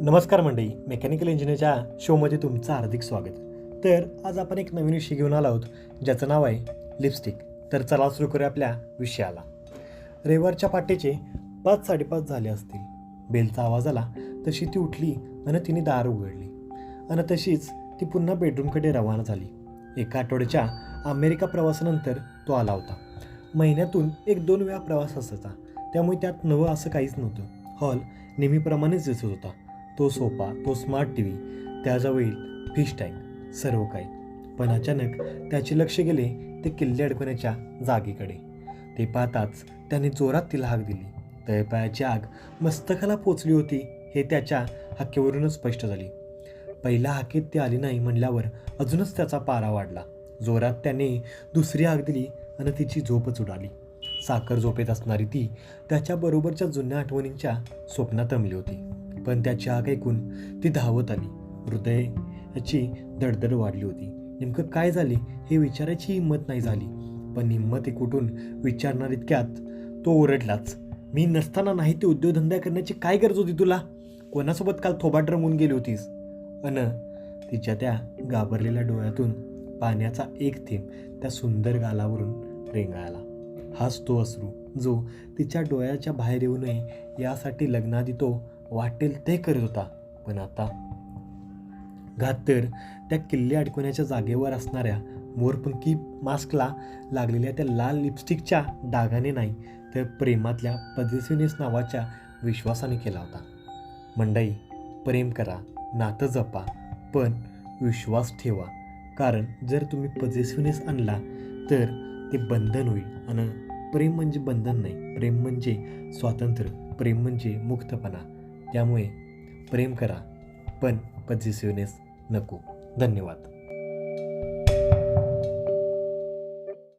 नमस्कार मंडळी मेकॅनिकल इंजिनिअरच्या शोमध्ये तुमचं हार्दिक स्वागत. तर आज आपण एक नवीन विषय घेऊन आलो आहोत ज्याचं नाव आहे लिपस्टिक. तर चला सुरू करूया आपल्या विषयाला. रविवारच्या पाटेचे पाच साडेपाच झाले असतील. बेलचा आवाज आला तशी ती उठली आणि तिने दार उघडली. आणि तशीच ती पुन्हा बेडरूमकडे रवाना झाली. एका आठवड्याच्या अमेरिका प्रवासानंतर तो आला होता. महिन्यातून एक दोन वेळा प्रवास असायचा. त्यामुळे त्यात नवं असं काहीच नव्हतं. हॉल नेहमीप्रमाणेच दिसत होता. तो सोफा तो स्मार्ट टी व्ही त्याजवळील फिश टँक सर्व काही. पण अचानक त्याचे लक्ष गेले ते किल्ले अडकवण्याच्या जागेकडे. ते पाहताच त्याने जोरात तिला हाक दिली. तळपायाची आग मस्तकाला पोचली होती हे त्याच्या हाकेवरूनच स्पष्ट झाली. पहिल्या हाकेत ती आली नाही म्हणल्यावर अजूनच त्याचा पारा वाढला. जोरात त्याने दुसरी आग दिली आणि तिची झोपच उडाली. साखर झोपेत असणारी ती त्याच्याबरोबरच्या जुन्या आठवणींच्या स्वप्नात रमली होती. पण त्याची आग ऐकून ती धावत आली. हृदयाची दडदड वाढली होती. नेमकं काय झाले हे विचारायची हिंमत नाही झाली. पण हिंमत कुठून विचारणार इतक्यात तो ओरडलाच. मी नसताना नाही ते उद्योगधंदा करण्याची काय गरज होती तुला? कोणासोबत काल थोबाट रमून गेली होतीस? अन तिच्या त्या घाबरलेल्या डोळ्यातून पाण्याचा एक थेंब त्या सुंदर गालावरून रेंगाळला. हाच तो अश्रू जो तिच्या डोळ्याच्या बाहेर येऊ नये यासाठी लग्नाआधी तो वाटेल ते करत होता. पण आता घात तर त्या किल्ले अडकवण्याच्या जागेवर असणाऱ्या मोरपंखी मास्कला लागलेल्या त्या लाल लिपस्टिकच्या डागाने नाही तर प्रेमातल्या पदेसिनेस नावाच्या विश्वासाने केला होता. मंडई प्रेम करा नातं जपा पण विश्वास ठेवा. कारण जर तुम्ही पजेसिव्हनेस आणला तर ते बंधन होईल. आणि प्रेम म्हणजे बंधन नाही प्रेम म्हणजे स्वातंत्र्य प्रेम म्हणजे मुक्तपणा. त्यामुळे प्रेम करा पण पजेसिव्हनेस नको. धन्यवाद.